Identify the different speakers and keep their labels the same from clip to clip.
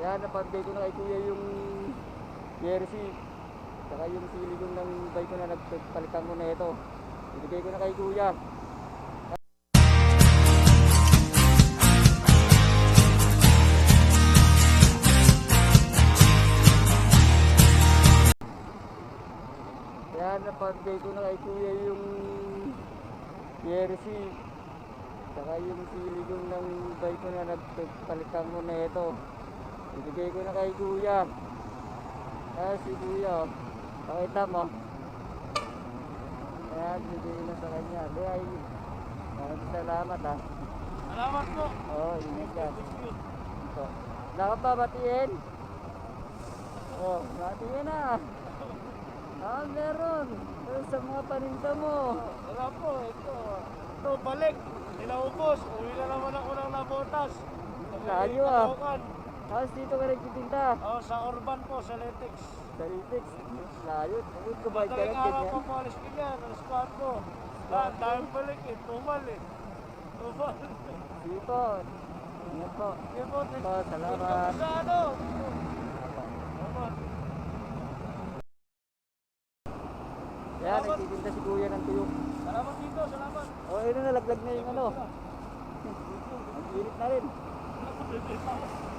Speaker 1: Kaya napagday ko na kay kuya yung jersey. Saka yung silikon ng bike ko na nagpalitan ko na ito. Ibigay ko na kay kuya. Kaya napagday ko na kay kuya yung jersey. Saka yung silikon ng bike ko na nagpalitan ko na ito. Ibigay ko na kay kuya. Ah, si kuya. Pakita mo. Kaya bigay na sa kanya. Ay, maraming salamat ah.
Speaker 2: Salamat po.
Speaker 1: Oo, oh, ingat ka. Ito. Wala ka pa batiin? Oo, oh, batiin na. Ah, meron. Pero sa mga paninda mo.
Speaker 2: Wala po, ito. Ito, balik. Nilaubos. Uwi na naman ako ng Nabotas.
Speaker 1: Layo ah. Tapos dito ka nagtitinda.
Speaker 2: Oh, sa Urban po, sa Letex.
Speaker 1: Sa Ritex. Layo. Pagod ko ba ka
Speaker 2: Madaling
Speaker 1: lang
Speaker 2: araw
Speaker 1: ganyan?
Speaker 2: pa po, alis ko yan. Alas 4. Ah, dahil balik eh. Tumal eh. Tumal.
Speaker 1: Dito. Ingat po.
Speaker 2: Sige po,
Speaker 1: Po, salamat.
Speaker 2: Sa ano? Salamat.
Speaker 1: Yan, nagtitinda si kuya ng tuyok.
Speaker 2: Salamat dito, salamat.
Speaker 1: O, oh, yun nalaglag na yung ano. Ang init na rin.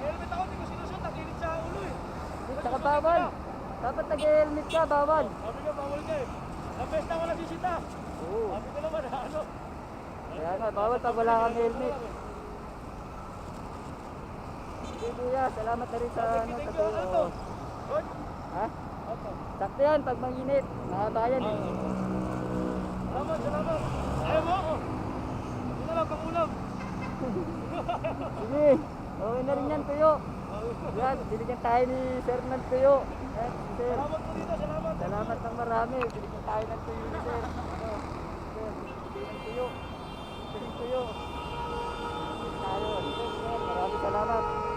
Speaker 2: Helmet ako, hindi ko sinusot. Nakilit sa ulo eh.
Speaker 1: Tsaka bawal. Dapat nag-helmet ka, bawal.
Speaker 2: Sabi ko, bawal ka eh. Sa pesta ko nasisita.
Speaker 1: Oo.
Speaker 2: Sabi ko naman, ano?
Speaker 1: Kaya nga, bawal pag wala kang helmet. Sige kuya, salamat na rin sa ano, sa
Speaker 2: you. Ano?
Speaker 1: Ha? Sakto yan, pag manginit. Nakabayan eh.
Speaker 2: Salamat, salamat. Ayaw mo ako. Hindi na lang pangulam.
Speaker 1: Sige, okay na rin yan, tuyo. Yan, binigyan tayo ni Sir ng tuyo. Yan, si Sir.
Speaker 2: Salamat po dito, salamat.
Speaker 1: Salamat ng marami. Binigyan tayo ng tuyo ni Sir. Ano, Sir, binigyan ng tuyo. Yung tuyo. Binigyan tayo. Sir, maraming salamat.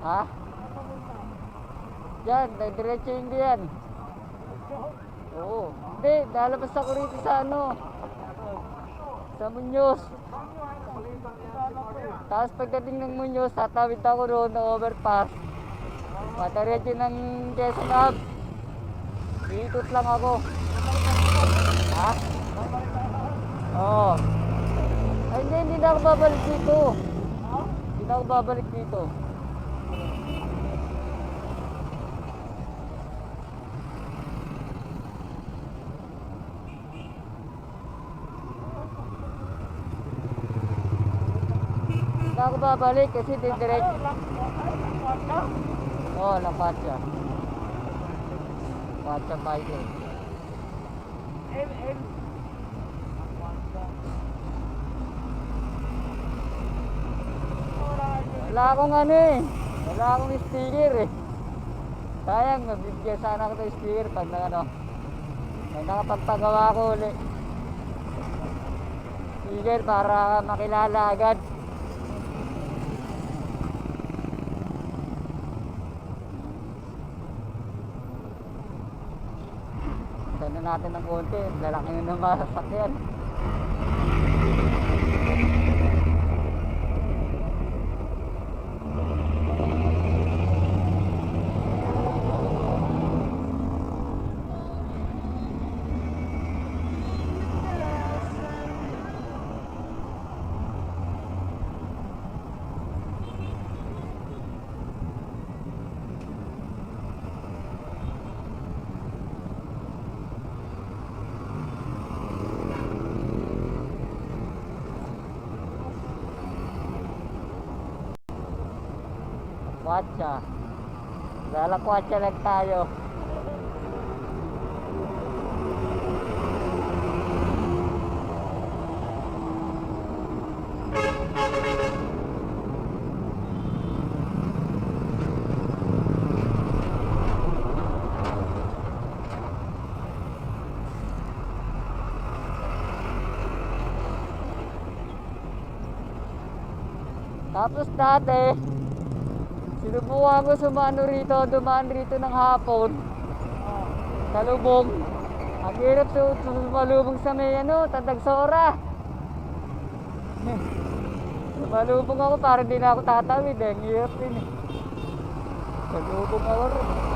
Speaker 1: Ha? Diyan, diretso hindi yan. Oo. Hindi, lalabas ako rito sa ano. Sa Muñoz. Tapos pagdating ng Muñoz, tatawid ako roon na overpass. Madiretso ng Quezon Hub. Iikot lang ako. Ha? Oo. Ay, hindi, hindi na ako babalik dito. Hindi na ako babalik dito. Hindi ako babalik kasi diretso. Oo, oh, Lapatya. Lapatya Bible. Wala akong ano eh. Wala akong sticker eh. Sayang, mabibigyan sana ako ng sticker pag na ano. Pag nakapagpagawa ko uli. Sticker para makilala agad. Natin ng konti. Lalaki na ng masakyan. Pacha. Lalakwatsa lang tayo. Tapos dati, sinubukan ko sumano rito, dumaan rito ng hapon. Sa lubong. Ang hirap su sumalubong sa may ano, Tandagsora. Sumalubong ako para di na ako tatawid eh. Ang hirap din eh. Salubong ako rin.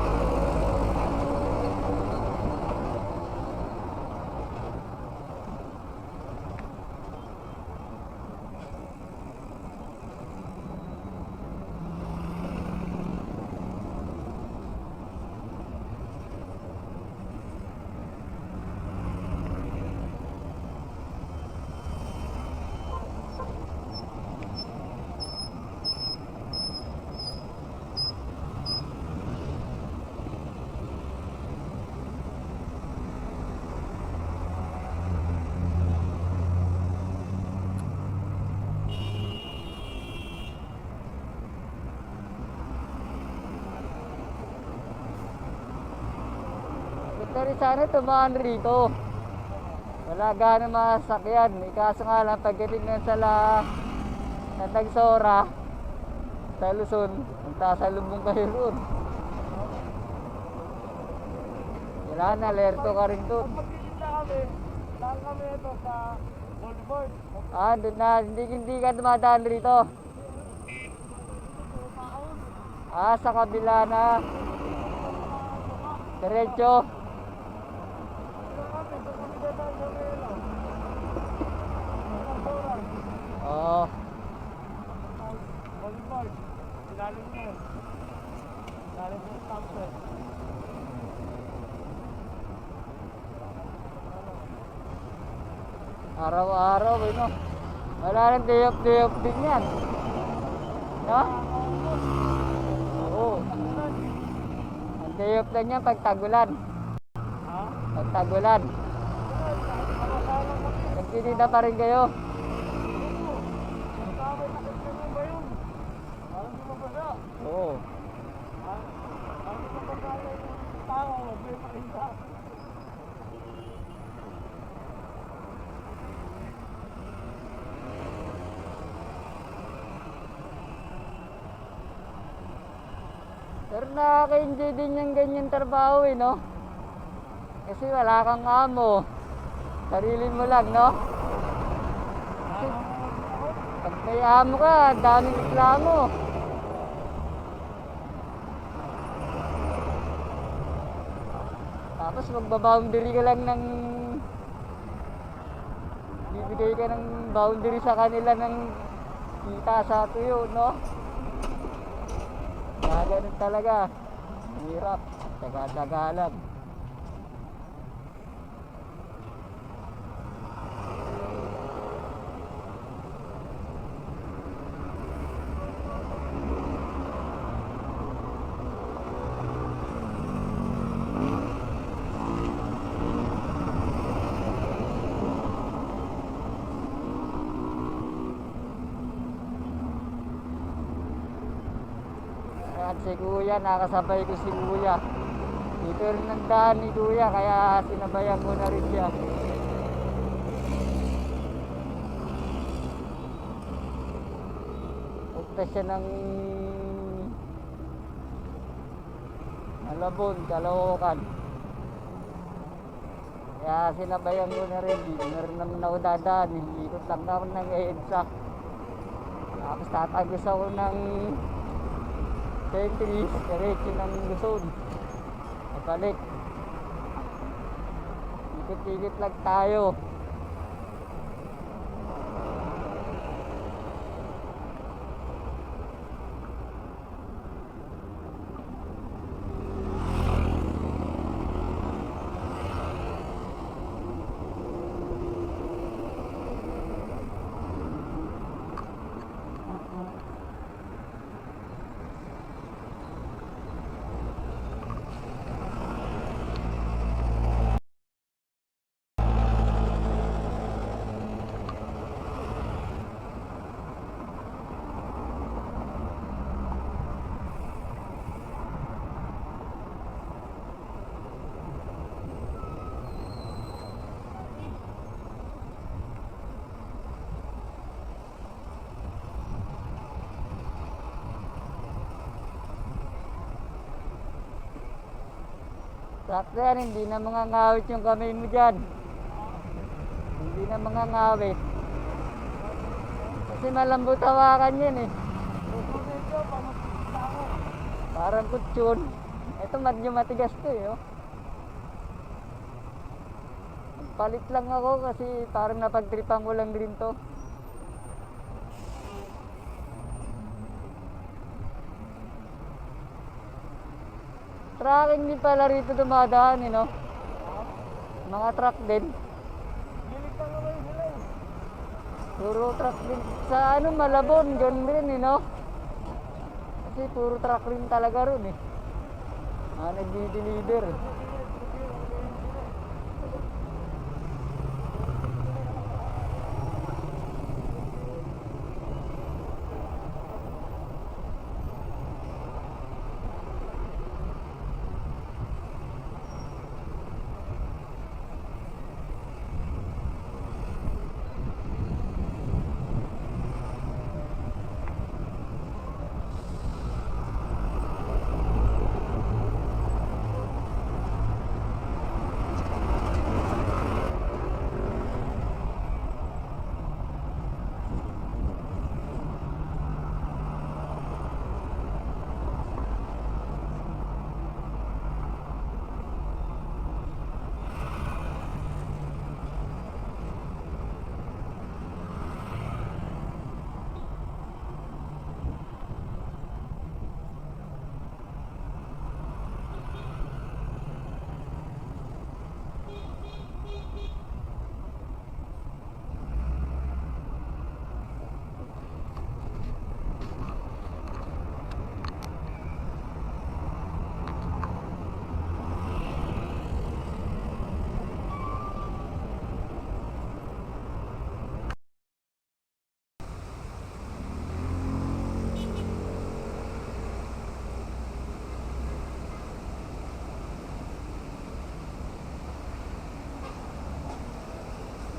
Speaker 1: Rin sana tumaan rito. Wala gano'ng masakyan. Eh, Kaso nga lang, pagdating ng sa la... sa Tagsora, sa Luzon, punta sa Lumbong kayo roon. Wala na, alerto ka rin doon.
Speaker 2: Pag magkikita kami, lang kami ito sa boulevard.
Speaker 1: Ah, doon na, hindi, hindi ka dumadaan rito. Ah, sa kabila na. Diretso. Oo.
Speaker 2: Boulevard. Ilalim mo. Ilalim mo yung thumbs
Speaker 1: Araw-araw, eh, no? Wala day off din yan. No? Oo. Ang day off lang yan pag tagulan. Pag tagulan. Nagtitinda pa rin kayo.
Speaker 2: Kasama sakit ka mo ba yun? Parang di mo ba siya?
Speaker 1: Oo.
Speaker 2: Ha? Parang di mo ba siya yung tao? May pakita.
Speaker 1: Pero din yung ganyan trabaho eh, no? Kasi wala kang amo. Sarili mo lang, no? Kasi pag may amo ka, daming reklamo. Tapos magbaboundary ka lang ng bibigay ka ng boundary sa kanila ng kita sa tuyo, no? Kaya ganun talaga. Hirap. Taga-taga lang. At si Kuya, nakasabay ko si Kuya. Dito rin ang daan ni Kuya, kaya sinabayan ko na rin siya. Punta siya ng Malabon, Caloocan. Kaya sinabayan ko na rin, dito na rin naman ako dadaan. Ikot lang naman ng EDSA. Tapos tatagos ako ng Tetris, diretso ng Luzon. Pabalik. Ikot-ikot lang tayo. Yan, hindi na mga ngawit yung kamay mo dyan. Hindi na mga ngawit. Kasi malambot hawakan yan eh. Parang kutsyon. Ito medyo matigas to eh. Oh. Palit lang ako kasi parang napagtripan ko lang din to. Tracking din pala rito dumadaan eh, no? Mga truck din.
Speaker 2: Eh.
Speaker 1: Puro truck din. Sa ano, Malabon, ganun din eh, no? Kasi puro truck rin talaga ron eh. Ah, nagdi-deliver.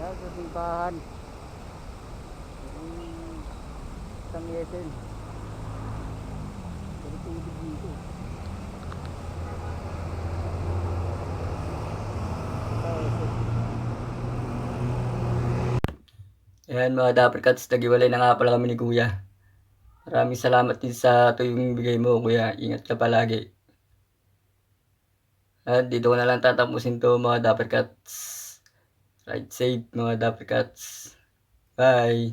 Speaker 1: Yan, sa simbahan. Isang yesen. Pero tubig dito.
Speaker 3: Ayan mga Dapper Cats, nagiwalay na nga pala kami ni Kuya. Maraming salamat din sa tuyong bigay mo Kuya. Ingat ka palagi. At dito ko na lang tatapusin to mga Dapper Cats. Ride safe mga Dapper Cats. Bye!